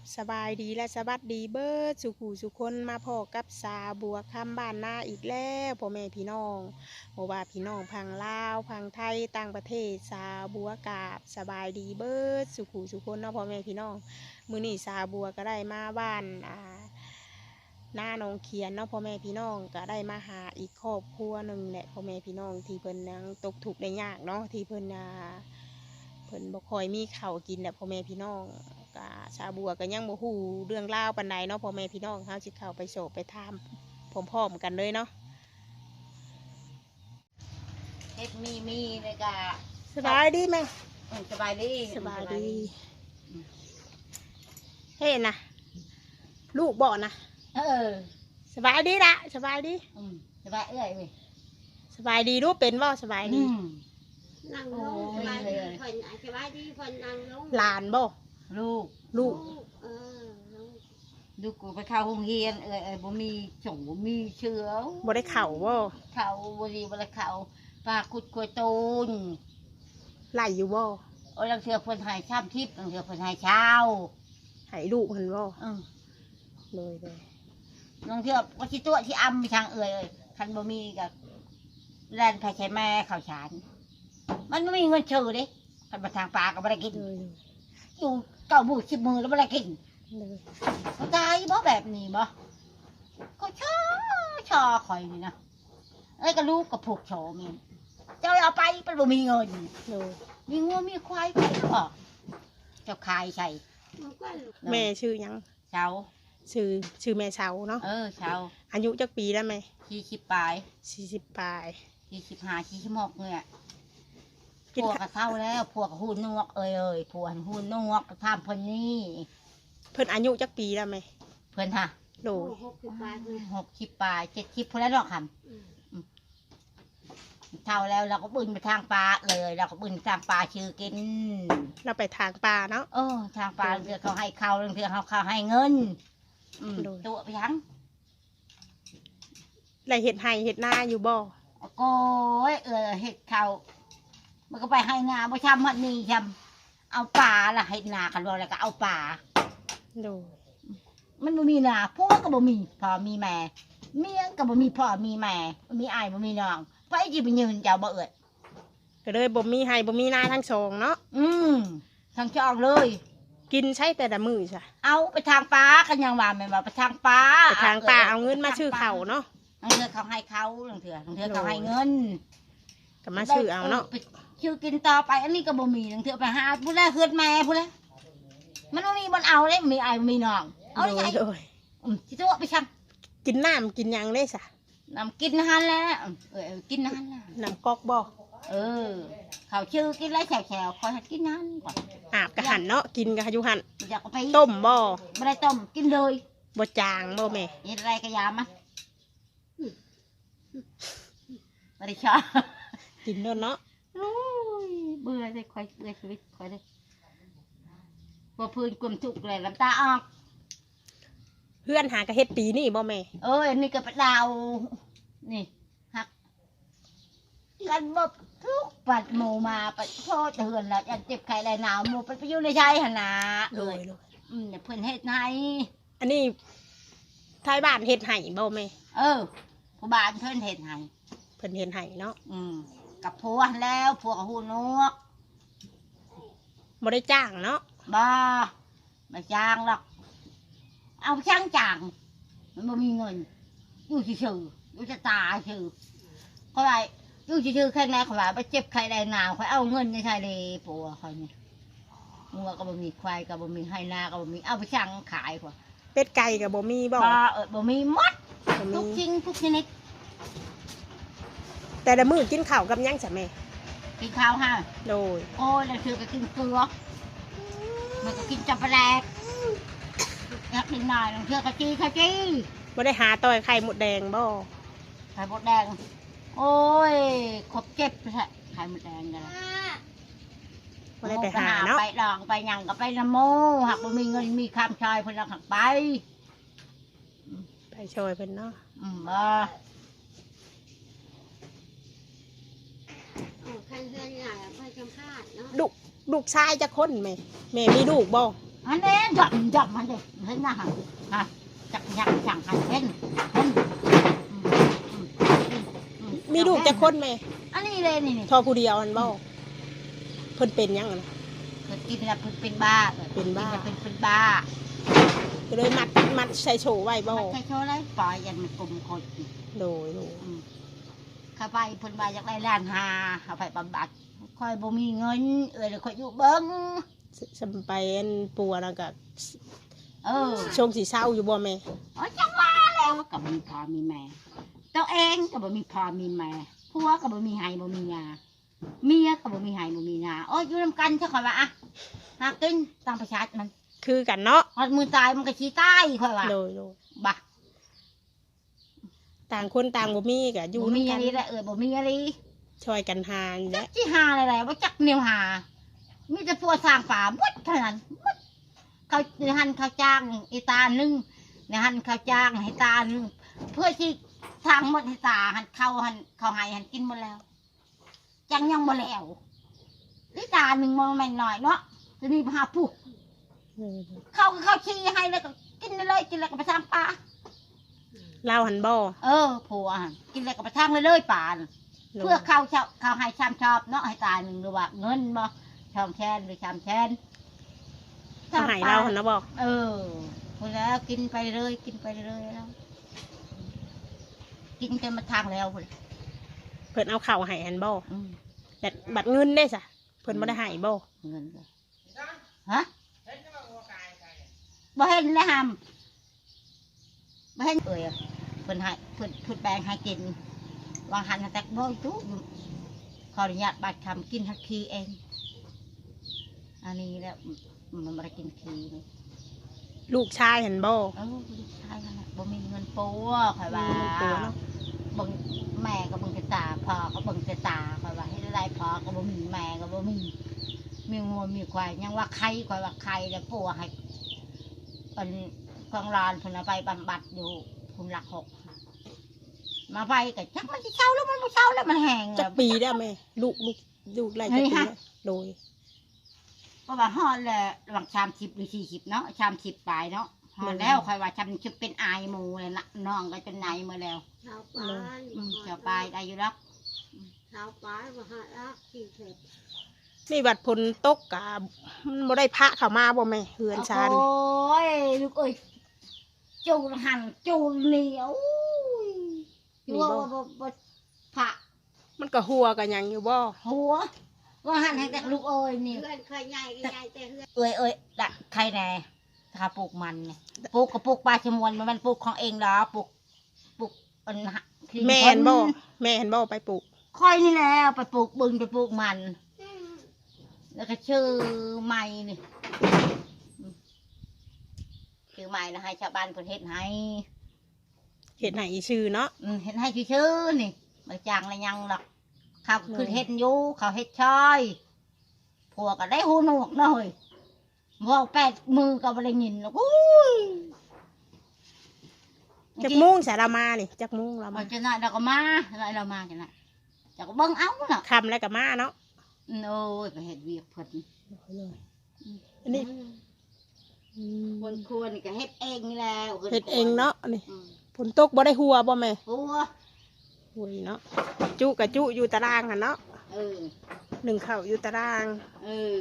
บสบายดีและสวัสดีเบิร์ดสุขูสุคนมาพอกับสาบัวคำบ้านนาอีกแล้วพ่อแม่พี่น้องบ่ว่าพี่น้องพังลาวพังไทยต่างประเทศสาบัวกาบสบายดีเบิร์ดสุขูสุคนเนาะพ่อแม่พี่น้องมื้อนี้สาบัวก็ได้มาบ้านอ่าหน้าหนองเขียนเนาะพ่อแม่พี่น้องก็ได้มาหาอีกครอบครัวหนึ่งแหละพ่อแม่พี่น้องที่เพิ่นยังตกทุกได้ยากเนาะที่เพิ่นอ่า เพิ่นบ่ค่อยมีข้าวกินแหละพ่อแม่พี่น้องกะชาวบัวก็ยังบ่ฮู้เรื่องราวปานใดเนาะพ่อแม่พี่น้องเฮาสิเข้าไปโศกไปถามพร้อมๆกันเลยเนาะเฮ็ดมีมีเลยกะสบายดีแม่อืมสบายดีสบายดีเฮ้นะลูกบ่นะเออสบายดีละสบายดีอืมสบายเอ้ยเว้ยสบายดีรู้เป็นบ่สบายดีอืม นั่งลงโอ้ยสบายดีเพิ่นสบายดีเพิ่นนั่งลงหลานบ่ลูก ลูกเออลูกลูกกูไปเข้าโรงเรียนเอ้ยเอ้ยบ่มีส่งบ่มีเชื้อบ่ได้เข้าบ่เข้าบ่ดีบ่ได้เข้าปลาคุดกล้วยตูนไล่อยู่บ่โอ้ยลังเทือเพิ่นให้ชามทิพย์ลังเทือเพิ่นให้เช้าให้ลูกเพิ่นบ่อืมเลยเลยลังเทือว่าสิตัวที่อำไปทางเอ้ยเอ้ยคันบ่มีก็แล่นไปใช้แม่ข้าวสาร มันบ่มีเงินชื่อเด้คันมาทางปลาก็บ่ได้กินเลยอยู่เก้ามือสิบมือแล้วไม่ได้กินเลยมันตายบ่แบบนี้บ่ก็ชอชอคอยนี่นะไอ้ก็ลูกกับผูกโฉมีเจ้าเอาไปเป็นบ่มีเงินเลยมีงัวมีควายไปบ่เจ้าขายใส่มันก็ลูกแม่ชื่อหยังเช้าชื่อชื่อแม่เชาเนาะเออเช้าอายุจักปีแล้วไหมขี้ชิบปลายสี่สิบปลายขี้ชิบหาขี้ชิบหกเนี่ย กินพวกข้าวก็เศร้าแล้วพวกก็หูนวกเอ้ยเอ้ยพวกหูนวกทำเพิ่นนี่เพิ่นอายุจักปีแล้วไหมเพิ่นฮะโดโอ้ยหกสิบบาทเลยหกชิบปลายเจ็ดชิบเพิ่นแล้วดอกคำอืมเท่าแล้วเราก็บึนไปทางปลาเลยเราก็บึนทางปลาชื่อกิน เราไปทางป่าเนาะ เออทางปลาเรือเขาให้เขาเรือเขาเขาให้เงิน อืมโดย ตัวไปยังไรเห็ดไห้เห็ดหน้าอยู่บ่โก้ยเออเห็ดเขา มันก็ไปให้นาบ่ช้ำมันนี่ช้ำเอาปลาละเห็ดนากันบ่แล้วก็เอาปลาโดยมันบ่มีนาพ่อก็บ่มีพ่อมีแม่เมียก็บ่มีพ่อมีแม่บ่มีอ้ายบ่มีน้องไปจิไปยืนเจ้าบ่เอิดก็เลยบ่มีไห้บ่มีหน้าทั้งสองเนาะอืมทางจองเลย กินใช้แต่ละมือจ้ะเอาไปทางปลากันยังว่าแม่นว่าไปทางปลาไปทางป่าเอาเงินมาชื่อเขาเนาะบางเทือเขาให้เขาบางเทือบางเทือเขาให้เงินก็มาชื่อเอาเนาะ ไปชื่อกินต่อไปอันนี้ก็บ่มีบางเทือไปหาผู้แรกเฮือดแม่ผู้แรกมันบ่มีบ่เอาเลยมีไอ้ายบ่มีน้องเอาโดได้ยไงโดยอืมสิตัวไปชังกินน้ำกินหยังได้จ้ะนำกินหันแล้วอืมเออเออกินหันแล้วน้ำก๊อกบ่เออเขาชื่อกินไรแฉวๆคอยให้กินหันก่อนอาบกะหันเนาะกินกะอยู่หันอยากเอาไปต้มบ่บ่ได้ต้มกินเลยบ่จางบ่แม่เฮ็ดอะไรก็ยามันบ่ได้ชอบกินโดนเนาะโอ้ย เบื่อเลยคอยเบื่อชีวิตคอยเลยว่าพื้นกลมทุกข์เลยน้ำตาออก เพื่อนหากะเฮ็ดปีนี่บ่แม่ เอ้ยอันนี่ก็เป็นดาว นี่หัก กันบดทุกปัดหมูมาปัดโทษเถื่อนแล้วอันเจ็บไข้ไรหนาวหมูไปไปอยู่ในชายหนนาโดเอ้ยยโดยอืมเดี๋ยวเพื่อนเฮ็ดให้อันนี้ท้ายบ้านเฮ็ดไห้บ่แม่ เออผู้บ้านเพื่อนเฮ็ดให้เพิ่นเฮ็ดไห้เนาะ อืม กับผัวแล้วผัวกับหูนวกบ่ได้จ้างเนาะบ้าไม่จ้างหรอก เอาช่างจ้างมันไม่มีเงินอยู่เฉยๆอยู่จะตายเฉยเขาไปอยู่เฉยๆแค่นั้นเขาไปเจ็บใครได้หนาวเขาเอาเงินในชายเลยปัวเขาเนี่ยงัวก็บ่มีควายก็บ่มีให้นาก็บ่มีเอาไปช่างขายกว่าเป็ดไก่ก็บ่มีบ่บ้าเออบ่มีหมดบ่ทุมีกสิ่งทุกชนิด แต่ละมื้อกินข้าวกับหยังจ้ะแม่กินข้าวฮะโดยโอ้ยแล้วเธอก็กินเกลือมันก็กินจับแปลกอยากกินหน่อยแล้วเธอก็จี้ขจี้บ่ได้หาต่อยไข่หมดแดงบ่ไข่มดแดง โอ้ยขบเจ็บแท้ไข่มดแดงกันบ่ได้ไปหาเนาะไปดองไปหยังก็ไปนโมหากบ่มีเงินมีคำชายเพนลังหักไปไปช่วยเพิ่นเนาะอืมบ่ โอ้คันเฮือนใหญ่ไปจำพาดเนาะ ลูกลูกชายจะคนแม่แม่มีลูกบ่ออันนี้หย่อมหย่อมมันเด็เห็นนะฮะฮะจักยักจังหันเห็นเห็นมีลูกจะคนไหมอันนี้เลยนี่นี่ทอผู้เดียวอันบ้าเพิ่นเป็นยังอะนะเพิ่นกินแล้วเพิ่นเป็นบ้าเป็นบ้าเพิ่นเป็นบ้าก็เลยมัดมัดใส่โชว์ไว้บ้ามันใช่โชว์ไรปล่อยยันมันกลมคนโดยโดยเข้าไปเพิ่นมาอยากได้ล้านหาเข้าไปบำบัด คอยบ่มีเงิน เอ้ยแล้วคอยอยู่เบิ่งสสมไปอันปัวแล้วก็เออชงสีเศร้าอยู่บ่แม่อ๋อจังว่าแล้วก็บ่มีพ่อมีแม่ตัวเองก็บ่มีพ่อมีแม่ผัวก็บ่มีให้บ่มีงาเมียก็บ่มีให้บ่มีงาโอ้ยอยู่นำกันซะค่อยว่าอะหากินตามประชาชนมัน คือกันเนาะฮอดมือตายมันก็ชี้ตายค่อยว่าโดยโดยบ่ต่างคนต่างบ่มีก็อยู่บ่มีนำอะกันไรแหละเอ้ยบ่มีอะไร ช่วยกันหานี่แหจัละกสิหาอะไรๆบ่จักแนวหามีแต่ผัวสร้างป่าหมดเท่านั้นหมดเขาในหันเขาจ้างอีตาหนึงในหันเขาจ้างให้ตาหนึงเพื่อที่ทางหมดให้ตาหันเขาหันเขาให้หันกินหมดแล้วจังยังบ่แล้วอีตาหนึ่งมันแม่นหน่อยเนาะจะมีพาผู้โดยโดยเขาก็เขาชี้ให้แล้วก็กินเลยกินแล้วก็ไปสร้างป่า เล่าหันบ่เออผัวหั่นกินแล้วก็ไปสร้างเลยเลยป่าน่ะโดย เพื่อเขาชอบเขาให้ชามชอบเนาะให้ตายหนึ่งหรือว่าเงินบ่ชอมแชนหรือชามแชนเขาใหายเราหันนะบอก เออคนแล้วกินไปเลยกินไปเลยแล้ว กินจนมาทางแล้วพุ่นเพิ่นเอาเข่าวใหายหันบ่อืมแต่บัตรเงินได้สะเพิ่นบ่ได้ใหายบ่เงินก็ฮะบ่เห็นเลยฮามบ่เห็นเอ่ยอะเพิ่นให้เพิ่นเพิ่นแบ่งให้กิน วางหันให้แตกบ่จุขออนุญาตบัตรคำกินทักทีเอง อันนี้แหล้วมันมากินทีนี่ลูกชายหันบ่เออลูกชายนั่นแหละบ่มีเงินปัวข่อยว่ามีเงินปัวเนาะเบิ่งแม่ก็เบิ่งแต่ตาพ่อก็เบิ่งแต่ตาข่อยว่าให้ได้พ่อก็บ่มีแม่ก็บ่มีมีงัวมีควายยังว่าใครข่อยว่าใครแล้วปัวให้เป็นกองรานเพิ่นเอาไปบำบัดอยู่คุณหลักหก มาไปก็จักมันสิเช่าแล้วมันบ่เช่าแล้วมันแห้งจัแล้กวปีได้วแม่ลูกลูกลูกไล่จักเฮ้ยปีฮะแล้วโดยเพราะว่าฮอดแหละหลังชามสิบหรือสี่สิบเนาะชามสิบปลายเนาะฮอดแล้วข่อยว่าชามสิบเป็นอายหมูเลยนะน้องก็เป็นนายมาแล้วชาวป้ายอืมเจ้าปลายได้อยู่แล้วชาวป้ายมาหาลักกินเสร็จนี่บัดพลตกกะมันบ่ได้พระเข้ามาบ่แม่เฮือนชานโอ้ยลูกเอ้ยจูนหันจูนเหนียว อยู่ว่าบ่บ่ผ่ามันก็หัวกันยังอยู่บ่ หัว ว่าหันให้แต่ลูกเอ้ยนี่ เพื่อนเคยใหญ่ก็ใหญ่แต่เพื่อนเอ้ยเอ้ยดะใครแน่ถ้าปลูกมันเนี่ยปลูกก็ปลูกปลาชะมวนมันมันปลูกของเองเหรอปลูกปลูกอันหะที่แม่เห็นบ่ แม่เห็นบ่ไปปลูก ค่อยนี่แหละไปปลูกบึงไปปลูกมัน แล้วก็ชื่อใหม่นี่ชื่อใหม่นะให้ชาวบ้านเพิ่นเฮ็ดให้ เห็ดไหนชื่อเนาะอืมเฮ็ดให้ชื่อๆนี่บ่จ้างอะไรยังหรอกเขาก็คือเฮ็ดอยู่เขาเฮ็ดชอยผัวก็ได้หูหนวกหน่อยเว่าแปดมือก็บ่ได้ยินหรอกอุ้ยจักมุ้งสารมานี่จักมุ้งเรามัมานจะน่ะเราก็มาอะไรเรามาจังน่ะจะก็เบิ่งเอาน่ะคำแล้วก็มาเนาะอืมโอ้ยไปเฮ็ดเวียกเพิ่นอันนี้คนควรนี่ก็เฮ็ดเองนี่แหล้ว เห็ดเองเนาะนี่ อืม ฝนตกบ่ได้หัวบ่แม่ผัวหุยเนาะจุกับจุอยู่ตารางกันเนาะเออหนึ่งเข่าวอยู่ตารางเออ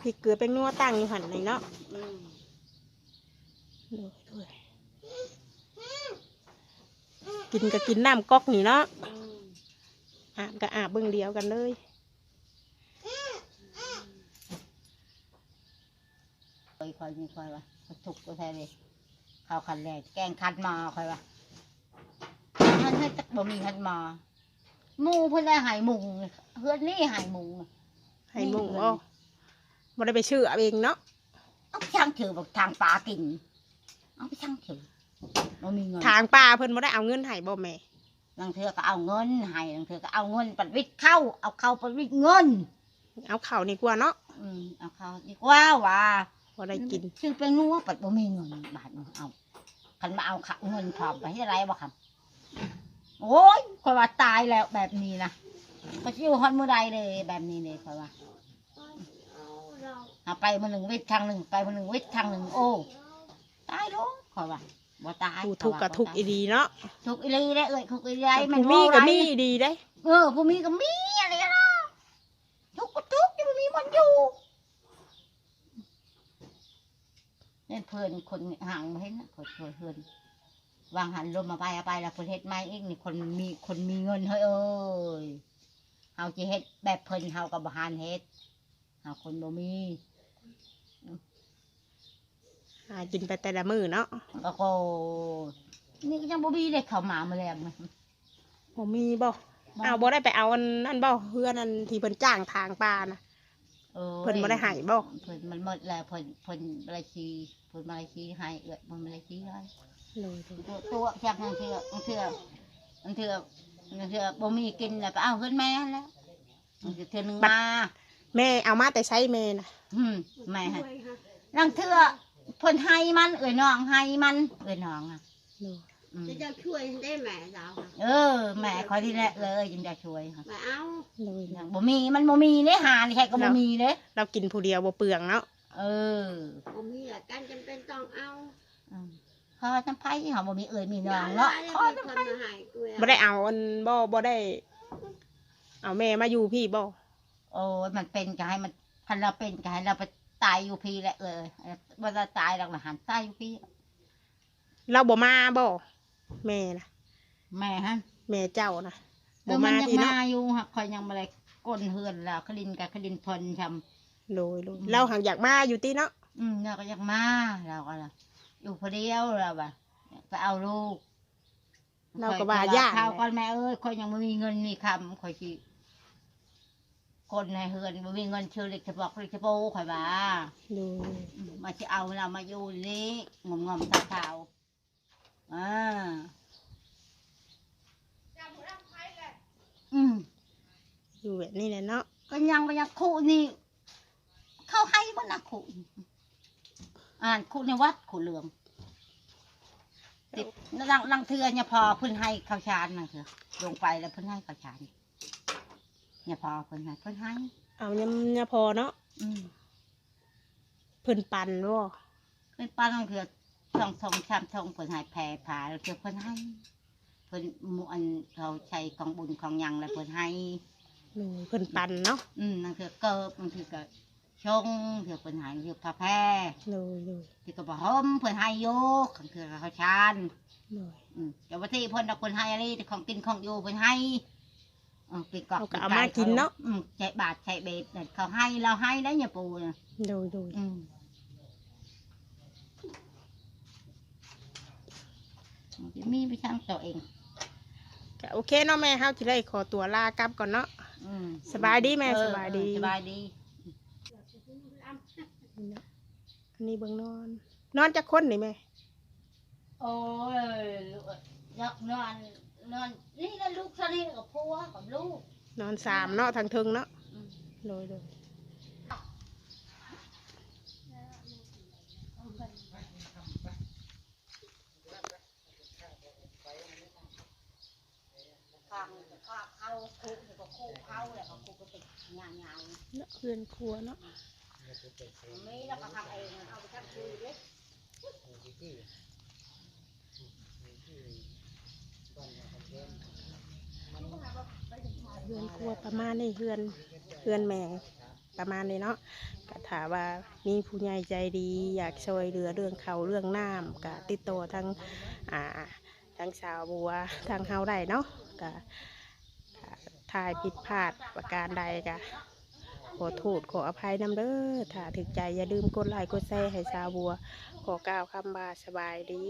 พริกเกลือเป็นนัวตั้งอยู่หันเลยเนาะอืมโดยโดยกินก็กินน้ำก๊อกนี่เนาะอืมอาบก็อาบเบิ่งเดียวกันเลยคอยคอยนี่คอยว่าถูกก็แท้เลย ข้าวคันแรกแกงคันมาคอยว่าท่านให้จักบ่มีคันมาหมูเพิ่นได้หายมุงเฮือนนี่หายมุงให้มุงบ่บ่ได้ไปชื่อเอาเองเนาะเอาไปช่างถือบอกทางปลากินเอาไปช่างถือบ่มีเงินทางป่าเพิ่นบ่ได้เอาเงินให้บ่แม่บางเทือก็เอาเงินให้บางเทือก็เอาเงินปัดวิทย์เข้า เอาเข้าปัดวิทย์เงิน เอาเข่าวนี่กว่าเนาะอืมเอาเข้าดีกว่าว่า บ่ได้กินชื่อเป็นนัวปัดบ่มีเงินบาทหนึ่งเอาคันมาเอาขาเงินพร้อมไปให้ไรบ่ครับโอ้ยคอยว่าตายแล้วแบบนี้นะก็ชิวฮอนมือใดเลยแบบนี้เลยคอยว่าเอาเราไปมาหนึ่งวิทย์ทางหนึ่งไปมาหนึ่งวิทย์ทางหนึ่งโอ้ตายลูกขอยว่าบ่ตายผู้ทุกข์ก็ทุกข์อีดีเนาะทุกข์อีหลีได้เอ้ยทุกข์อีหลีได้มันมีก็บ่ไรมีดีได้ เออผู้มีก็มีอะไรกันเนาะทุกข์ก็ทุกข์ที่มันมีมันอยู่ เนี่ยเพื่อนคนห่างมาเห็นนะเพื่อนเพื่อนเพื่อนวางหันลมมาไปเอาไปแล้วเพื่อนเฮ็ดไม่เองนี่คนมีคนมีเงินเฮ้ยเอ้ยเฮาจะเฮ็ดแบบเพิ่นเฮากับบหานเฮ็ดเฮาคนบ่มีหากินไปแต่ละมื้อเนาะก็โกนี่ก็ยังบ่มีเลยเข้ามาแมาแล้วนะบ่มีบ่เอาวบ่ได้ไปเอาอันนั่นบ่เพื่อนอันที่เพิ่นจ้างทางป่านะ ออเพิ่นบ่ได้ให้บ่เพิ่นมันหมดแล้วเพิ่นเพิ่นบริชีเพิ่นบริชีให้เอื้อยมันบริชีให้เลยตัวตัวจักนั่นเถื่อนั่นเถื่อนั่นเถื่อนั่นเถื่อบ่มีกินแล้วก็เอาขึ้นแม่แล้วมันจะเถื่อหนึงมาแม่เอามาแต่ใช้แม่นะอืมแม่ฮะช่วยค่ะนั่งเถื่อเพิ่นให้มันเอ้ยน้องให้มันเอ้ยน้องอะ เลยอืม จะจะช่วยได้แม่เราค่ะเออแม่ขอที่แรกเลยจึงจะช่วยค่ะมาเอาเลยอย่างบ่มีมันบ่มีเด้หานี่ใครก็บ่มีเด้เรากินผู้เดียวบ่เปลืองเนาะเออผมมีหลักการจำเป็นต้องเอาอืมขอน้ำไผ่เขาบ่มีเอ่ยมีน้องเนาะขอมีน้ำคนไผ่มาให้กูบ่ได้เอาอันบ่บ่ได้ เอาแม่มาอยู่พี่บ่โอ้ยมันเป็นก็ให้มันพันเราเป็นก็ให้เราไปตายอยู่พี่แหละเออว่าเราตายเราหันตายอยู่พี่เราบ่มาบ่ แม่นะแม่ฮะแม่เจ้านะเอบ่อมัมานยังพี่มาเนาะอยู่หักคอยยังมาเลยก้นเฮือนแล้วคลินกับคลินพลชำ โดยโดยเราหักอยากมาอยู่ติเนาะอืมเราก็ยังมาเราก็ละอยู่คนเดียวเราแบบไปเอาลูกเราก็ว่าย่านข้าวก่อนแม่เอ้ยคอยยังไม่มีเงินมีคำคอยชีคนในเฮือนไม่มีเงินเชื่อเล็กจะบอกเล็กจะโป้คอยว่าโดยอืมมาจะเอาเรามาอยู่นี่งมงมๆสาวๆ อ่าอืมอยู่แบบนี้แหละเนาะก็ยังก็ยังคู่นี่เข้าให้บ้านะคู่อ่านคู่ในวัดคู่เหลืองติดลังลังเทือเนี่ยพอเพิ่นให้ข้าวชานนะเถอะลงไปแล้วเพิ่นให้ข้าวชานเนี่ยพอเพิ่นให้เพิ่นให้เอายำยาพอเนาะอืมเพิ่นปั่นบ่เพิ่นป้าต้องเถือ ทองทองชามทองเพิ่นให้แผ่ผาแล้วเถือเพิ่นให้เพิ่นมู่อันเขาใช้ของบุญของยังแล้วเพิ่นให้โดยเพิ่นปันเนาะอืมนั่นคือเกิบบางทีก็ชงเถือเพิ่นให้เถือผ้าแพร่โดยโดยที่ก็บ่ห่มเพิ่อนให้โยกขังคือเขาชานโดยอืมแต่ว่าที่เพิ่อนเอาเพิ่นให้อะไรของกินของอยู่เพิ่อนให้อืมปีกอกเขาก็เอามากินเนาะอืมใช้บาทใช้เบ็ดนั่นเขาให้เราให้ได้เนี่ยปู่น่ะโดยโดย อืมมีไปช่างตัวเองก็โอเคเนาะแม่เฮาสิได้ขอตัวลากลับก่อนเนาะอืมสบายดีแม่เออสบายดีสบายดี อันนี้เบิ่งนอน นอนจักคนนี่แม่ โอ้ยนอนนอนนอนนี่นะลูกสนิทกับผัวกับลูกนอนสามเนาะทางเทึงเนาะอืม โดยโดย เข้าคุกก็คู่เข้าแหละก็คุกก็ติดงานงานเนาะเพื่อนครัวเนาะไม่แล้วก็ทำเองเอาไปทำคือเล็เพื่อนครัวประมาณนี้เพื่อนเพื่อนแม่ประมาณนี้เนาะก็ถามว่ามีผู้ใหญ่ใจดีอยากช่วยเหลือเรื่องเขาเรื่องน้ำก็ติดต่อทางอ่าทางสาวบัวทางเฮาได้เนาะ กะถ่ายผิดพลาดประการใดก็ขอโทษขออภัยน้ำเด้อถ้าถึกใจอย่าลืมกดไลค์กดแชร์ให้สาวบัว ขอกล่าวคำบาสบายดี